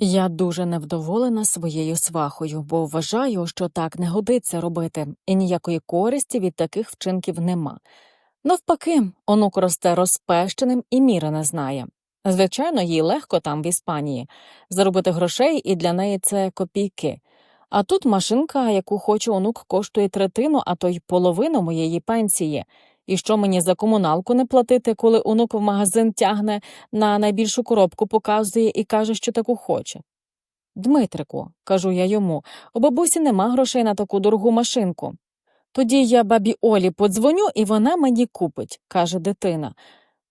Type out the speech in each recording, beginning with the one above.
Я дуже невдоволена своєю свахою, бо вважаю, що так не годиться робити, і ніякої користі від таких вчинків нема. Навпаки, онук росте розпещеним і міри не знає. Звичайно, їй легко там в Іспанії заробити грошей, і для неї це копійки. А тут машинка, яку хоче онук, коштує третину, а то й половину моєї пенсії. І що мені за комуналку не платити, коли онук в магазин тягне на найбільшу коробку, показує і каже, що таку хоче. Дмитрику, кажу я йому, у бабусі нема грошей на таку дорогу машинку. Тоді я бабі Олі подзвоню, і вона мені купить, каже дитина.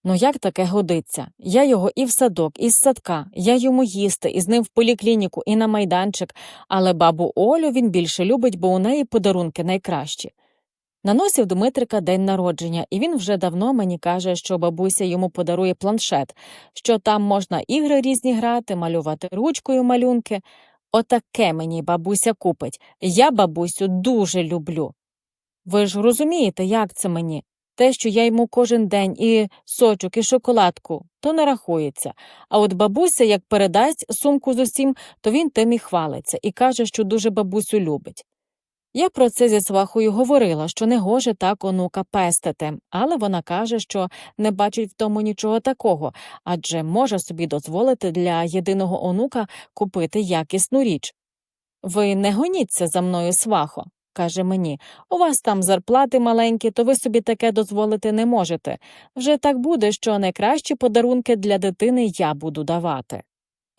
Ну як таке годиться? Я його і в садок, і з садка, я йому їсти, і з ним в поліклініку, і на майданчик, але бабу Олю він більше любить, бо у неї подарунки найкращі. Наносив Дмитрика день народження, і він вже давно мені каже, що бабуся йому подарує планшет, що там можна ігри різні грати, малювати ручкою малюнки. Отаке мені бабуся купить. Я бабусю дуже люблю. Ви ж розумієте, як це мені? Те, що я йому кожен день і сочок, і шоколадку, то не рахується. А от бабуся, як передасть сумку з усім, то він тим і хвалиться і каже, що дуже бабусю любить. Я про це зі свахою говорила, що не гоже так онука пестити, але вона каже, що не бачить в тому нічого такого, адже може собі дозволити для єдиного онука купити якісну річ. Ви не гоніться за мною, свахо, каже мені. У вас там зарплати маленькі, то ви собі таке дозволити не можете. Вже так буде, що найкращі подарунки для дитини я буду давати.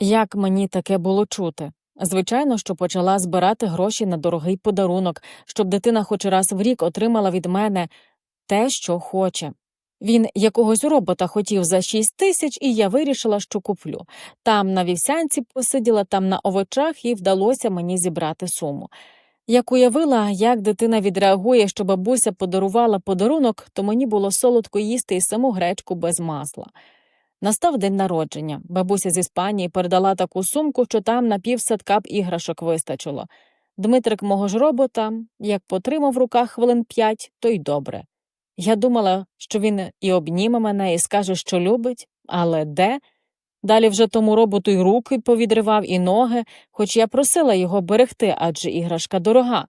Як мені таке було чути? Звичайно, що почала збирати гроші на дорогий подарунок, щоб дитина хоч раз в рік отримала від мене те, що хоче. Він якогось робота хотів за шість тисяч, і я вирішила, що куплю. Там на вівсянці посиділа, там на овочах, і вдалося мені зібрати суму. Як уявила, як дитина відреагує, що бабуся подарувала подарунок, то мені було солодко їсти і саму гречку без масла. Настав день народження. Бабуся з Іспанії передала таку сумку, що там на півсадка б іграшок вистачило. Дмитрик мого ж робота, як потримав в руках хвилин п'ять, то й добре. Я думала, що він і обніме мене, і скаже, що любить, але де? Далі вже тому роботу й руки повідривав, і ноги, хоч я просила його берегти, адже іграшка дорога.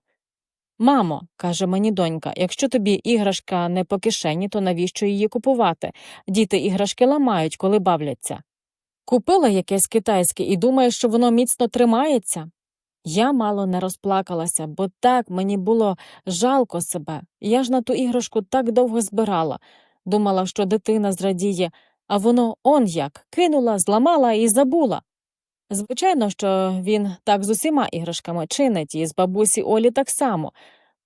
Мамо, каже мені донька, якщо тобі іграшка не по кишені, то навіщо її купувати? Діти іграшки ламають, коли бавляться. Купила якесь китайське і думаєш, що воно міцно тримається? Я мало не розплакалася, бо так мені було жалко себе. Я ж на ту іграшку так довго збирала. Думала, що дитина зрадіє, а воно он як кинула, зламала і забула. Звичайно, що він так з усіма іграшками чинить, і з бабусі Олі так само.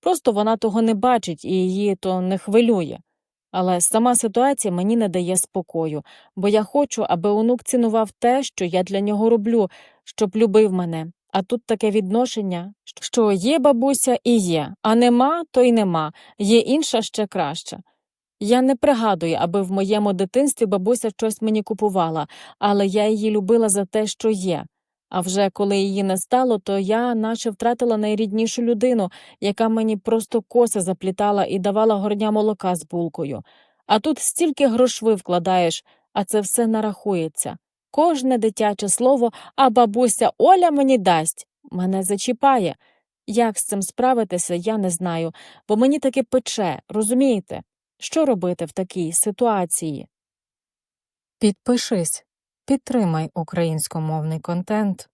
Просто вона того не бачить і її то не хвилює. Але сама ситуація мені не дає спокою, бо я хочу, аби онук цінував те, що я для нього роблю, щоб любив мене. А тут таке відношення, що є бабуся і є, а нема, то й нема, є інша ще краща. Я не пригадую, аби в моєму дитинстві бабуся щось мені купувала, але я її любила за те, що є. А вже коли її не стало, то я наче втратила найріднішу людину, яка мені просто коси заплітала і давала горня молока з булкою. А тут стільки грошви вкладаєш, а це все нарахується. Кожне дитяче слово, а бабуся Оля мені дасть. Мене зачіпає. Як з цим справитися, я не знаю, бо мені таки пече, розумієте? Що робити в такій ситуації? Підпишись, підтримай українськомовний контент.